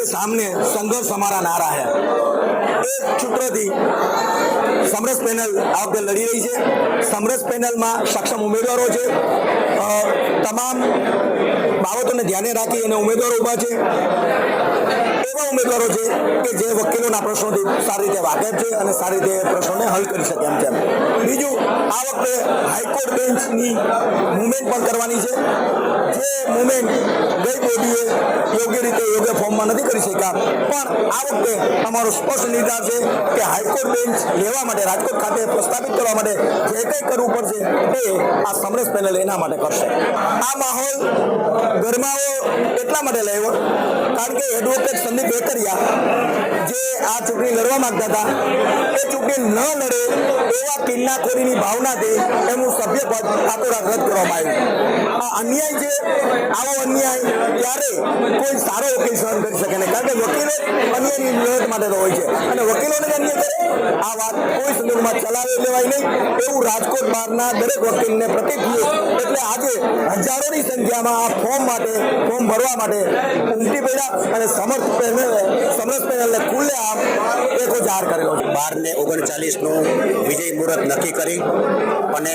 के सामने संघर्ष हमारा नारा है એક સૂત્રથી સમરસ પેનલ આ વખતે લડી રહી છે સમરસ પેનલમાં સક્ષમ ઉમેદવારો છે અ, તમામ બાબતોને ધ્યાને રાખી અને ઉમેદવારો ઊભા છે. એવા ઉમેદવારો છે કે જે વકીલોના પ્રશ્નોથી સારી રીતે વાકેફ છે અને સારી રીતે પ્રશ્નોને હલ કરી શકે એમ છે બીજું, આ વખતે હાઈકોર્ટ બેન્ચની મુવમેન્ટ પણ કરવાની છે. જે મુવમેન્ટ ગઈ બોડીએ યોગ્ય રીતે યોગ્ય ફોર્મમાં નથી કરી શક્યા. પણ આ વખતે અમારો સ્પષ્ટ નિર્ધાર છે કે હાઈકોર્ટ બેન્ચ લેવા માટે, રાજકોટ ખાતે પ્રસ્થાપિત કરવા માટે જે કંઈ કરવું પડશે તે આ સમરેશ પેનલ એના માટે કરશે. આ માહોલ ગરમાવો એટલા માટે લાવ્યો કારણ કે એડવોકેટ સંદીપ વેકરિયા જે આ ચૂંટણી લડવા માંગતા હતા, એ ચૂંટણી ન લડે એવા કિલ્લાખોરીની ભાવનાથી એમનું સભ્યપદ આકોડા રદ કરવામાં આવ્યું. આ અન્યાય છે, આવો અન્યાય ત્યારે કોઈ સારો વકીલ સહન કરી શકે નહીં. કારણ કે વકીલો અન્યાયની લડત માટે તો હોય છે. અને વકીલોને જ અન્યાય કરે? આ વાત કોઈ સંદર્ભમાં ચલાવી લેવાય નહીં. એવું રાજકોટ બહારના દરેક વકીલને પ્રતીક એટલે આજે હજારોની સંખ્યામાં આ ફોર્મ માટે, ફોર્મ ભરવા માટે ઉમટી પડ્યા અને સમર્થ સમરસ પેનલને ખુલ્લે આમ એકો જાહેર કરેલો છે. બાર ને ઓગણચાલીસનું વિજય મુહૂર્ત નક્કી કરી અને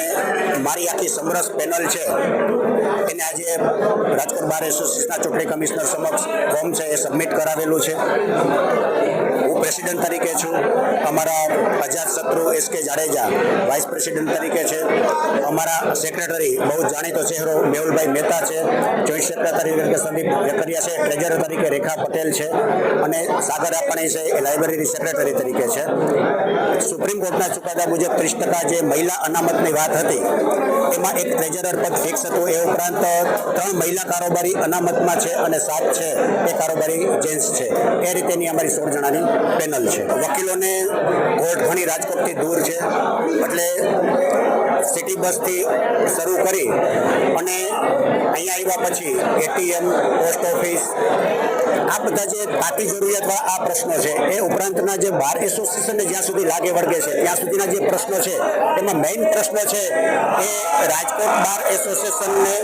મારી આખી સમરસ પેનલ છે, એને આજે રાજકોટ બાર એસોસિએશનના ચૂંટણી કમિશનર સમક્ષ ફોર્મ છે એ સબમિટ કરાવેલું છે. હું પ્રેસિડેન્ટ તરીકે છું, અમારા અજાત શત્રુ એસ કે જાડેજા, વાઇસ પ્રેસિડેન્ટ તરીકે છે, અમારા સેક્રેટરી બહુ જાણીતો ચહેરો મેહુલભાઈ મહેતા છે જોઈન્ટ સેક્રેટરી તરીકે સંદીપ વેકરિયા છે ટ્રેઝર તરીકે રેખા પટેલ છે અને સાગર આપણી છે, એ લાઇબ્રેરી સેક્રેટરી તરીકે છે. સુપ્રીમ કોર્ટના ચુકાદા મુજબ ત્રીસ ટકા જે મહિલા અનામતની વાત હતી, એમાં એક ટ્રેઝરર પદ ફિક્સ હતું. એ ઉપરાંત ત્રણ મહિલા કારોબારી અનામતમાં છે અને સાત છે, એ કારોબારી જેન્ટ્સ છે. એ રીતેની અમારી સોળ જણાની પેનલ છે. વકીલોને કોર્ટ ઘણી રાજકોટથી દૂર છે, એટલે સિટી બસથી શરૂ કરી અને અહીંયા આવ્યા પછી એટીએમ પોસ્ટ ઓફિસ આ બધા જે તાતી જરૂરિયાત આ પ્રશ્નો છે, એ ઉપરાંતના જે બાર એસોસિએશનને જ્યાં સુધી લાગે વળગે છે, ત્યાં સુધીના જે પ્રશ્નો છે, એમાં મેઇન પ્રશ્ન છે એ રાજકોટ બાર એસોસિએશનને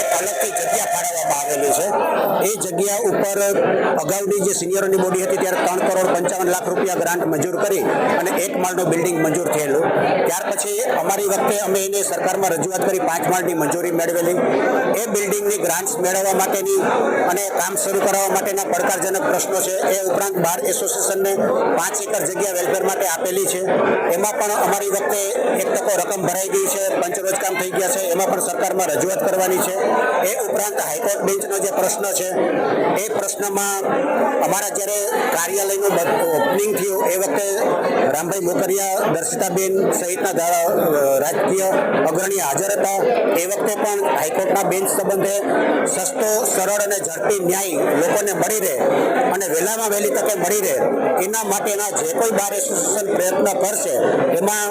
એક અલગથી જગ્યા ફાળવવામાં આવેલી છે. એ જગ્યા ઉપર અગાઉની જે સિનિયરોની બોડી હતી ત્યારે ત્રણ કરોડ પંચાવન લાખ રૂપિયા ગ્રાન્ટ મંજૂર કરી અને એક માળનું બિલ્ડિંગ મંજૂર થયેલું. ત્યાર પછી અમારી વખતે અમે એને સરકારમાં રજૂઆત કરી પાંચ માળની મંજૂરી મેળવેલી. એ બિલ્ડિંગની ગ્રાન્ટ્સ મેળવવા માટેની અને કામ શરૂ કરાવવા માટેના પડકારજનક પ્રશ્નો છે. એ ઉપરાંત બાર એસોસિએશનને પાંચ એકર જગ્યા વેલફેર માટે આપેલી છે. એમાં પણ અમારી વખતે એક ટકો રકમ ભરાઈ ગઈ છે. પંચરોજ કામ થઈ ગયા છે. એમાં પણ સરકારમાં રજૂઆત કરવાની છે. એ ઉપરાંત હાઈકોર્ટ બેન્ચનો જે પ્રશ્ન છે, એ પ્રશ્નમાં અમારા જ્યારે કાર્યાલયનું ઓપનિંગ થયું, એ વખતે રામભાઈ મોકરિયા, દર્શિતાબેન સહિતના ધા- રાજકીય અગ્રણી હાજર હતા. એ વખતે પણ હાઈકોર્ટના બેન્ચ સંબંધે સસ્તો, સરળ અને ઝડપી ન્યાય લોકોને મળી રહે અને વહેલામાં વહેલી તકે મળી રહે. એના માટેના જે કોઈ બાર એસોસિએશન પ્રયત્ન કરશે, એમાં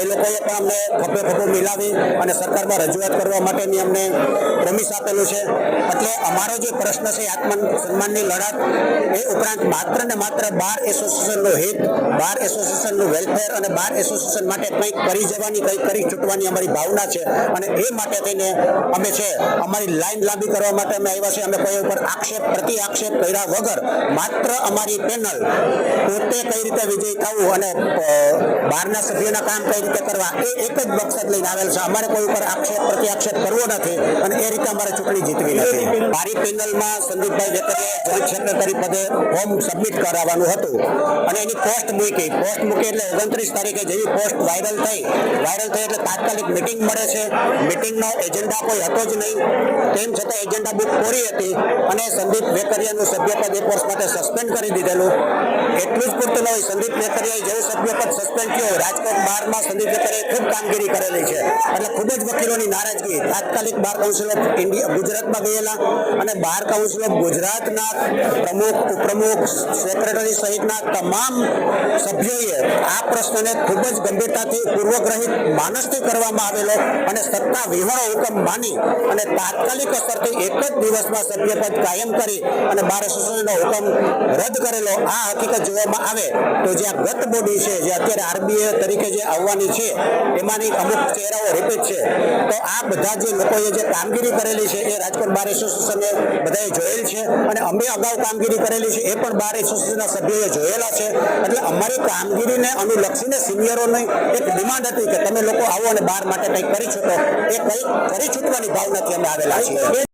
એ લોકોએ પણ અમને ખભે ખભું મિલાવી અને સરકારમાં રજૂઆત કરવા માટેની અમને પ્રોમિસ આપેલું છે. એટલે અમારો જે પ્રશ્ન છે આત્મ સન્માનની લડત એ ઉપરાંત માત્ર ને માત્ર બાર એસોસિએશનનો હિત, બાર એસોસિએશનનું વેલફેર અને બાર એસોસિએશન માટે કંઈક કરી જવાની, કંઈક કરી છૂટવાની અમારી ભાવના છે અને એ માટે થઈને અમે છે અમારી લાઈન લાંબી કરવા માટે અમે આવ્યા છે અમે કોઈ ઉપર આક્ષેપ પ્રતિ આક્ષેપ કર્યા વગર માત્ર અમારી પેનલ પોતે કઈ રીતે વિજય થવું અને બહારના સભ્યોના કામ કઈ રીતે કરવા એ એક જ મકસદ લઈને આવેલ છે. અમારે કોઈ ઉપર આક્ષેપ પ્રતિ આક્ષેપ કરવો નથી અને એ રીતે અમારે ચૂંટણી જીતવી નથી. મારી પેનલમાં સંદીપભાઈ વેકરિયા જોઈન્ટ સેક્રેટરી પદે ફોર્મ સબમિટ કરાવવાનું હતું અને એની પોસ્ટ મૂકી. પોસ્ટ મૂકી એટલે ઓગણત્રીસ તારીખે જેવી પોસ્ટ વાયરલ થઈ. વાયરલ થઈ એટલે તાત્કાલિક મિટિંગ મળે છે. મિટિંગનો એજન્ડા કોઈ હતો જ નહીં. તેમ છતાં એજન્ડા બુક પૂરી હતી અને સંદીપ વેકરિયાનું સભ્યપદ એક વર્ષ માટે સસ્પેન્ડ કરી દીધેલું. એટલું જ પૂરતું નહીં સંદીપ વેકરિયાએ જેવું સભ્યપદ સસ્પેન્ડ થયું, રાજકોટ બારમાં સંદીપ વેકરિયાએ ખૂબ કામગીરી કરેલી છે. એટલે ખૂબ જ વકીલોની નારાજગી. તાત્કાલિક બાર કાઉન્સિલ ઓફ ઇન્ડિયા ગુજરાતમાં ગયેલા અને બાર કાઉન્સિલ ઓફ ગુજરાતના પ્રમુખ, ઉપપ્રમુખ સેક્રેટરી સહિતના તમામ સભ્યોએ આ પ્રશ્નને ખૂબ જ ગંભીરતાથી પૂર્વગ્રહિત માનસથી કરવામાં આવેલો અને સત્તા વિહોણો હુકમ માની અને તાત્કાલિક અસરથી એક જ દિવસમાં સભ્યપદ કાયમ કરી અને બાર એસોસિએશનનો હુકમ રદ કરેલો. આ હકીકત જોવામાં આવે તો જે આ ગત બોડી છે જે અત્યારે આરબીએ તરીકે જે આવવાની છે, એમાંની અમુક ચહેરાઓ રિપીટ છે. તો આ બધા જે લોકોએ જે કામગીરી કરેલી છે, એ રાજકોટ બાર એસોસિએશને બધાએ જોયેલ છે અને અમે અગાઉ કામગીરી કરેલી છે, એ પણ બાર એસોસિએશનના સભ્યોએ જોયેલા છે. એટલે અમારી કામગીરીને અનુલક્ષીને સિનિયરોની એક ડિમાન્ડ હતી કે તમે લોકો આવો અને બાર માટે કંઈક કરી છૂટો એ કંઈક કરી છૂટવાની ભાવનાથી અમે આવેલા છીએ.